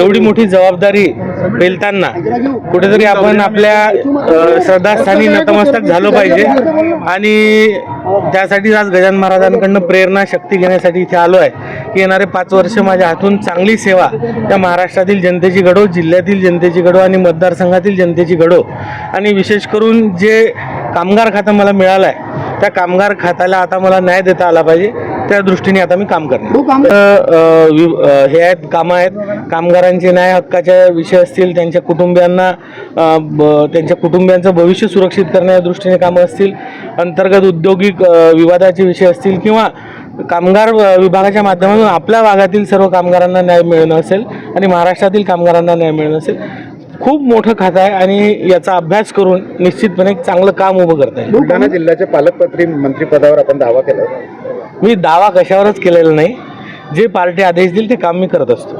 एवढी मोठी जबाबदारी पेलताना कुठेतरी आपण आपल्या श्रद्धास्थानी नतमस्तक झालो पाहिजे. आणि त्यासाठी आज गजान महाराजांकडनं प्रेरणा शक्ती घेण्यासाठी इथे आलो आहे. की येणारे पाच वर्ष माझ्या हातून चांगली सेवा त्या महाराष्ट्रातील जनतेची घडो जिल्ह्यातील जनतेची घडो आणि मतदारसंघातील जनतेची घडो. आणि विशेष करून जे कामगार खातं मला मिळालं आहे त्या कामगार खात्याला आता मला न्याय देता आला पाहिजे त्या दृष्टीने आता मी काम करणार अ, हे आहेत कामं आहेत. कामगारांचे न्याय हक्काचे विषय असतील त्यांच्या कुटुंबियांना त्यांच्या कुटुंबियांचं भविष्य सुरक्षित करण्याच्या दृष्टीने कामं असतील अंतर्गत औद्योगिक विवादाचे विषय असतील किंवा कामगार विभागाच्या माध्यमातून आपल्या भागातील सर्व कामगारांना न्याय मिळणं असेल आणि महाराष्ट्रातील कामगारांना न्याय मिळणं असेल खूप मोठं खातं आहे आणि याचा अभ्यास करून निश्चितपणे एक चांगलं काम उभं करता येईल. बुलढाणा जिल्ह्याच्या पालकमंत्री मंत्रीपदावर आपण दावा केला मी दावा कशावरच केलेला नाही. जे पार्टी आदेश देईल ते काम मी करत असतो.